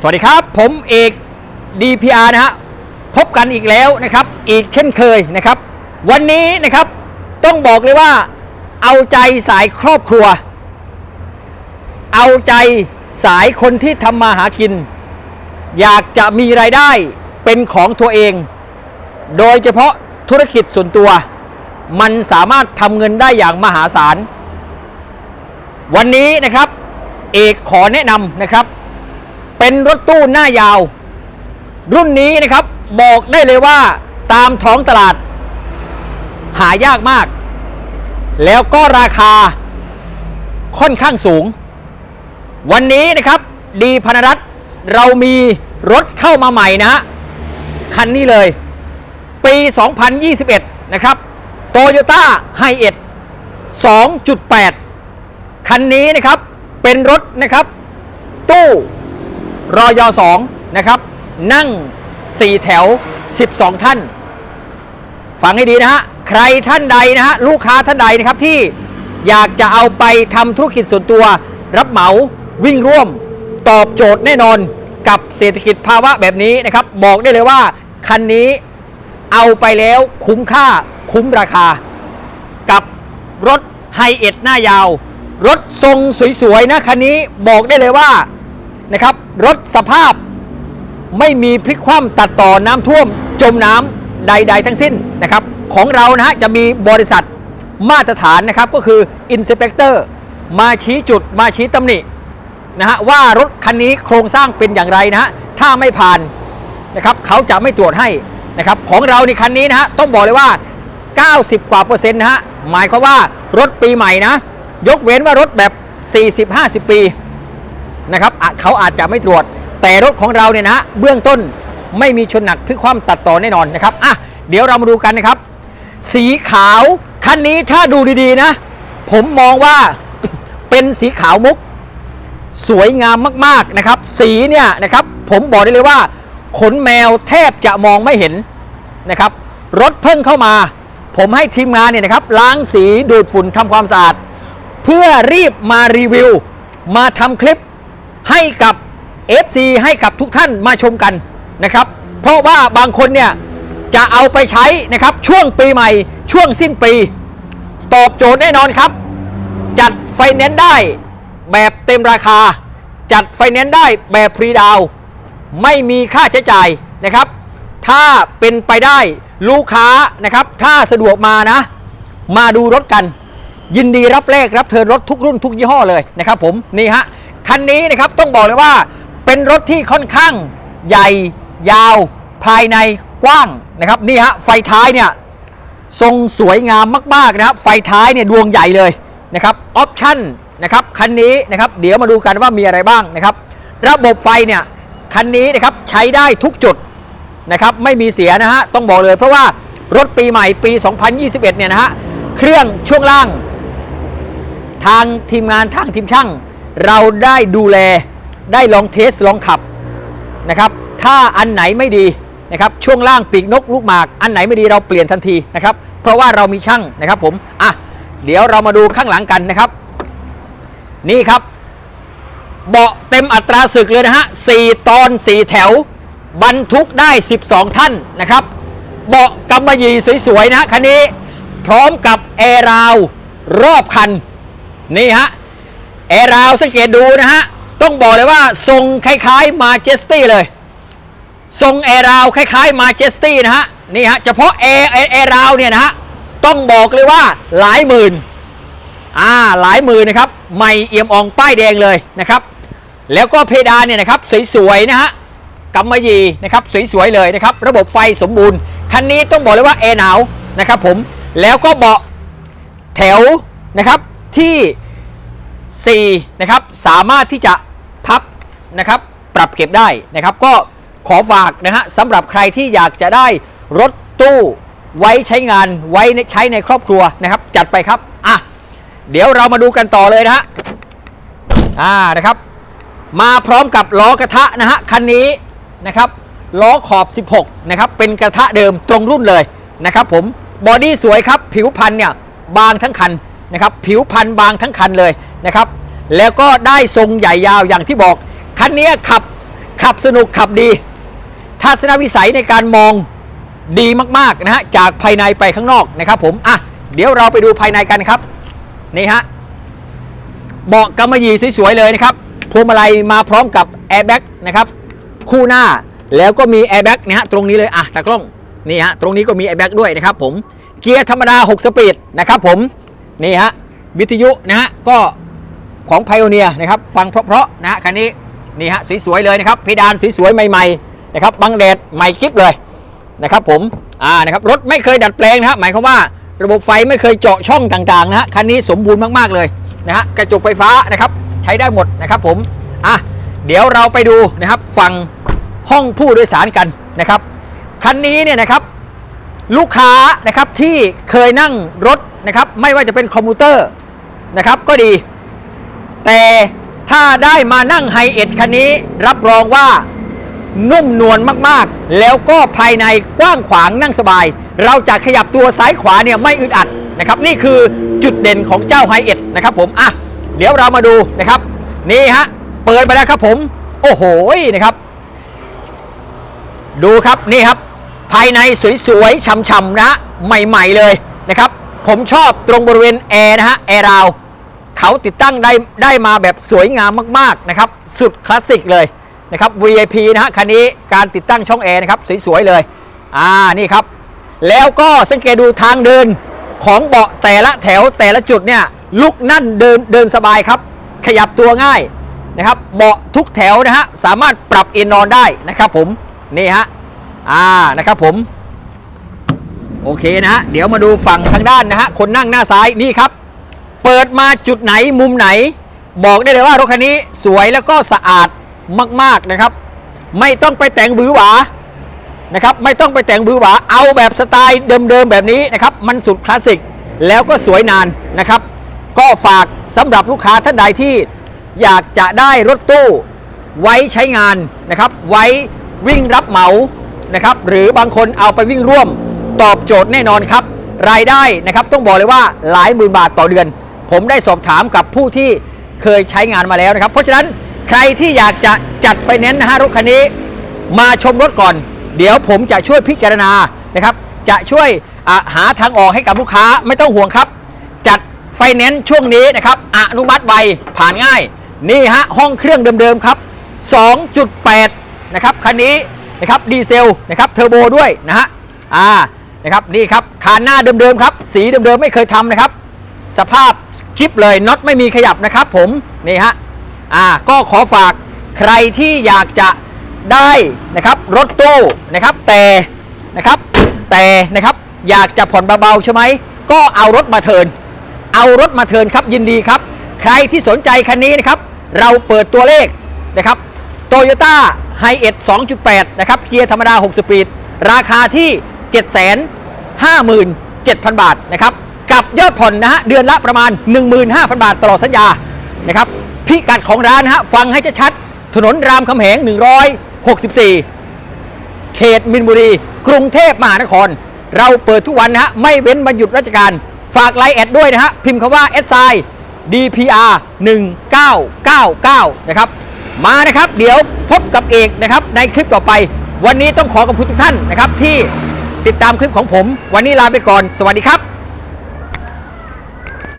สวัสดีครับ ผมเอก DPR นะฮะพบกันอีกแล้วนะครับ อีกเช่นเคยนะครับ วันนี้นะครับต้องบอกเลยว่า เอาใจสายครอบครัว เอาใจสายคนที่ทำมาหากิน อยากจะมีรายได้เป็นของตัวเอง โดยเฉพาะธุรกิจส่วนตัว มันสามารถทำเงินได้อย่างมหาศาล วันนี้นะครับ เอกขอแนะนำนะครับ เป็นรถตู้หน้ายาว รุ่นนี้นะครับบอกได้เลยว่าตามท้องตลาด หายากมาก แล้วก็ราคาค่อนข้างสูง วันนี้นะครับดีพนรัตเรามีรถเข้ามาใหม่นะฮะคันนี้เลย ปี 2021 นะครับโตโยต้าไฮเอ็ด2.8 คันนี้นะครับเป็นรถนะครับตู้ รอยอ2นะครับ นั่ง 4 แถว 12 ท่าน ฟังให้ดีนะฮะ ใครท่านใดนะฮะ ลูกค้าท่านใดนะครับที่อยากจะเอาไปทำธุรกิจส่วนตัว รับเหมาวิ่งร่วม ตอบโจทย์แน่นอนกับเศรษฐกิจภาวะแบบนี้นะครับ บอกได้เลยว่า คันนี้เอาไปแล้วคุ้มค่าคุ้มราคา กับรถไฮเอ็ดหน้ายาว รถทรงสวยๆนะคันนี้บอกได้เลยว่า นะครับ รถสภาพไม่มีพลิกคว่ำตัดต่อน้ำท่วมจมน้ำใด ๆ ทั้งสิ้นนะครับ ของเรานะฮะจะมีบริษัทมาตรฐานนะครับก็คืออินสเปกเตอร์มาชี้จุดมาชี้ตำหนินะฮะว่ารถคันนี้โครงสร้างเป็นอย่างไรนะฮะถ้าไม่ผ่านนะครับเขาจะไม่ตรวจให้นะครับของเราในคันนี้นะฮะต้องบอกเลยว่า 90 กว่าเปอร์เซ็นต์นะฮะหมายความว่ารถปีใหม่นะ ยกเว้นว่ารถแบบ 40-50 ปี นะครับเขาอาจจะไม่ตรวจ แต่รถของเราเนี่ยนะฮะเบื้องต้นไม่มีชนหนักพลิกคว่ำตัดต่อแน่นอนนะครับอะเดี๋ยวเรามาดูกันนะครับ สีขาวคันนี้ถ้าดูดีๆนะ ผมมองว่าเป็นสีขาวมุก สวยงามมากๆนะครับ สีเนี่ยนะครับ ผมบอกได้เลยว่า ขนแมวแทบจะมองไม่เห็นนะครับ รถเพิ่งเข้ามา ผมให้ทีมงานเนี่ยนะครับ ล้างสีดูดฝุ่นทำความสะอาด เพื่อรีบมารีวิว มาทำคลิป ให้กับ FC ให้กับทุกท่านมาชมกันนะครับ เพราะว่าบางคนเนี่ยจะเอาไปใช้นะครับช่วงปีใหม่ช่วงสิ้นปี ตอบโจทย์แน่นอนครับ จัดไฟแนนซ์ได้แบบเต็มราคา จัดไฟแนนซ์ได้แบบฟรีดาวไม่มีค่าใช้จ่ายนะครับ ถ้าเป็นไปได้ลูกค้านะครับ ถ้าสะดวกมานะ มาดูรถกัน ยินดีรับแลกรับเทินรถทุกรุ่นทุกยี่ห้อเลยนะครับผมนี่ฮะ คันนี้นะครับต้องบอกเลยว่าเป็นรถที่ค่อนข้างใหญ่ยาวภายในกว้างนะครับนี่ฮะไฟท้ายเนี่ยทรงสวยงามมากๆนะครับ ไฟท้ายเนี่ยดวงใหญ่เลยนะครับออปชั่นนะครับคันนี้นะครับเดี๋ยวมาดูกันว่ามีอะไรบ้างนะครับ ระบบไฟเนี่ยคันนี้นะครับใช้ได้ทุกจุดนะครับไม่มีเสียนะฮะต้องบอกเลย เพราะว่ารถปีใหม่ปี 2021 เนี่ยนะฮะเครื่องช่วงล่าง ทางทีมงานทางทีมช่าง เราได้ดูแลได้ลองเทสลองขับนะครับ ถ้าอันไหนไม่ดีนะครับช่วงล่างปีกนกลูกหมาก อันไหนไม่ดีเราเปลี่ยนทันทีนะครับ เพราะว่าเรามีช่างนะครับผมอะเดี๋ยวเรามาดูข้างหลังกันนะครับ นี่ครับ เบาะเต็มอัตราศึกเลยนะฮะ4ตอน4แถว บรรทุกได้ 12 ท่านนะครับ เบาะกำมะหยี่สวยๆนะฮะคันนี้ พร้อมกับแอร์ราวรอบคัน นี่ฮะ แอร์ราวสังเกตดูนะฮะ ต้องบอกเลยว่าทรงคล้ายๆมาเจสตี้เลย ทรงแอร์ราวคล้ายๆมาเจสตี้นะฮะ นี่ฮะ เฉพาะแอร์แอร์ราวเนี่ยนะฮะ ต้องบอกเลยว่าหลายหมื่น อ่า หลายหมื่นนะครับใหม่เอี่ยมอ่องป้ายแดงเลยนะครับ แล้วก็เพดานเนี่ยนะครับ สวยๆนะฮะกำมะหยี่นะครับ สวยๆเลยนะครับ ระบบไฟสมบูรณ์ คันนี้ต้องบอกเลยว่าแอร์หนาวนะครับผม แล้วก็เบาะแถวนะครับที่ 4นะครับสามารถที่จะพับนะครับปรับเก็บได้นะครับ ก็ขอฝากนะฮะสำหรับใครที่อยากจะได้รถตู้ไว้ใช้งานไว้ใช้ในครอบครัวนะครับ จัดไปครับอะเดี๋ยวเรามาดูกันต่อเลยนะฮะอ่านะครับ มาพร้อมกับล้อกระทะนะฮะคันนี้นะครับล้อขอบ 16นะครับเป็นกระทะเดิมตรงรุ่นเลยนะครับผมบอดี้สวยครับผิวพันเนี่ยบางทั้งคันนะครับผิวพันบางทั้งคันเลย นะครับ แล้วก็ได้ทรงใหญ่ยาวอย่างที่บอก คันนี้ขับขับสนุกขับดี ทัศนวิสัยในการมองดีมาก ๆ นะฮะ จากภายในไปข้างนอกนะครับผม อะ เดี๋ยวเราไปดูภายในกันครับ นี่ฮะ เบาะกำมะหยี่สวย ๆ เลยนะครับ พวงมาลัยมาพร้อมกับแอร์แบ็กนะครับ คู่หน้าแล้วก็มีแอร์แบ็กนะฮะ ตรงนี้เลย อะตากล้อง นี่ฮะ ตรงนี้ก็มีแอร์แบ็กด้วยนะครับผม เกียร์ธรรมดา 6 สปีดนะครับผม นี่ฮะ วิทยุนะฮะ ก็ ของไพโอเนียนะครับฟังเพราะๆนะฮะคันนี้นี่ฮะสวยๆเลยนะครับเพดานสวยๆใหม่ๆนะครับบังแดดใหม่กิ๊บเลยนะครับผมอ่านะครับรถไม่เคยดัดแปลงนะฮะหมายความว่าระบบไฟไม่เคยเจาะช่องต่างๆนะฮะคันนี้สมบูรณ์มากๆเลยนะฮะกระจกไฟฟ้านะครับใช้ได้หมดนะครับผมอะเดี๋ยวเราไปดูนะครับฝั่งห้องผู้โดยสารกันนะครับคันนี้เนี่ยนะครับลูกค้านะครับที่เคยนั่งรถนะครับไม่ว่าจะเป็นคอมพิวเตอร์นะครับก็ดี แต่ถ้าได้มานั่งไฮเอ็ดคันนี้ รับรองว่านุ่มนวลมากๆ แล้วก็ภายในกว้างขวางนั่งสบาย เราจะขยับตัวซ้ายขวาเนี่ยไม่อึดอัดนะครับนี่คือจุดเด่นของเจ้าไฮเอ็ดนะครับผมอะเดี๋ยวเรามาดูนะครับ นี่ฮะ เปิดไปแล้วครับผม โอ้โหนะครับ ดูครับนี่ครับ ภายในสวยๆช่ำๆนะฮะใหม่ๆเลยนะครับ ผมชอบตรงบริเวณแอร์นะฮะแอร์ราว เขาติดตั้งได้ได้มาแบบสวยงามมากๆนะครับ สุดคลาสสิกเลยนะครับ VIP นะฮะคันนี้การติดตั้งช่องแอร์นะครับสวยๆเลยอ่านี่ครับ แล้วก็สังเกตดูทางเดินของเบาะแต่ละแถวแต่ละจุดเนี่ยลุกนั่นเดินเดินสบายครับ ขยับตัวง่ายนะครับเบาะทุกแถวนะฮะสามารถปรับเอนนอนได้นะครับผมนี่ฮะอ่านะครับผม โอเคนะฮะเดี๋ยวมาดูฝั่งทางด้านนะฮะคนนั่งหน้าซ้ายนี่ครับ เปิดมาจุดไหนมุมไหน บอกได้เลยว่ารถคันนี้สวยแล้วก็สะอาดมากๆนะครับ ไม่ต้องไปแต่งบือหวานะครับไม่ต้องไปแต่งบือหวาเอาแบบสไตล์เดิมๆแบบนี้นะครับมันสุดคลาสสิกแล้วก็สวยนานนะครับ ก็ฝากสำหรับลูกค้าท่านใดที่อยากจะได้รถตู้ไว้ใช้งานนะครับ ไว้วิ่งรับเหมานะครับหรือบางคนเอาไปวิ่งร่วมตอบโจทย์แน่นอนครับ รายได้นะครับต้องบอกเลยว่าหลายหมื่นบาทต่อเดือน ผมได้สอบถามกับผู้ที่เคยใช้งานมาแล้วนะครับ เพราะฉะนั้นใครที่อยากจะจัดไฟแนนซ์นะฮะรถคันนี้ มาชมรถก่อน เดี๋ยวผมจะช่วยพิจารณานะครับ จะช่วยหาทางออกให้กับลูกค้าไม่ต้องห่วงครับ จัดไฟแนนซ์ช่วงนี้นะครับอนุมัติไวผ่านง่าย นี่ฮะห้องเครื่องเดิมๆครับ 2.8 นะครับคันนี้นะครับดีเซลนะครับเทอร์โบด้วยนะฮะอ่านะครับนี่ครับคานหน้าเดิมๆครับ สีเดิมๆไม่เคยทำนะครับ สภาพ คลิปเลยน็อตไม่มีขยับนะครับผมนี่ฮะอ่าก็ขอฝากใครที่อยากจะได้นะครับรถตู้นะครับแต่นะครับแต่นะครับอยากจะผ่อนเบาๆใช่ไหมก็เอารถมาเทิน เอารถมาเทินครับยินดีครับ ใครที่สนใจคันนี้นะครับ เราเปิดตัวเลขนะครับโตโยต้าไฮเอ็ด2.8 นะครับเกียร์ธรรมดา 6 สปีด ราคาที่ 757,000 บาทนะครับ กับยอดผ่อนนะฮะเดือนละประมาณ 15,000 บาทตลอดสัญญานะครับพิกัดของร้านนะฮะฟังให้ชัดถนนรามคำแหง 164 เขตมินบุรี กรุงเทพมหานคร เราเปิดทุกวันนะฮะ ไม่เว้นวันหยุดราชการ ฝากไลน์แอดด้วยนะฮะ พิมพ์คำว่า s i DPR 1999 นะครับ มานะครับ เดี๋ยวพบกับเอกนะครับ ในคลิปต่อไป วันนี้ต้องขอขอบคุณทุกท่านนะครับ ที่ติดตามคลิปของผม วันนี้ลาไปก่อน สวัสดีครับ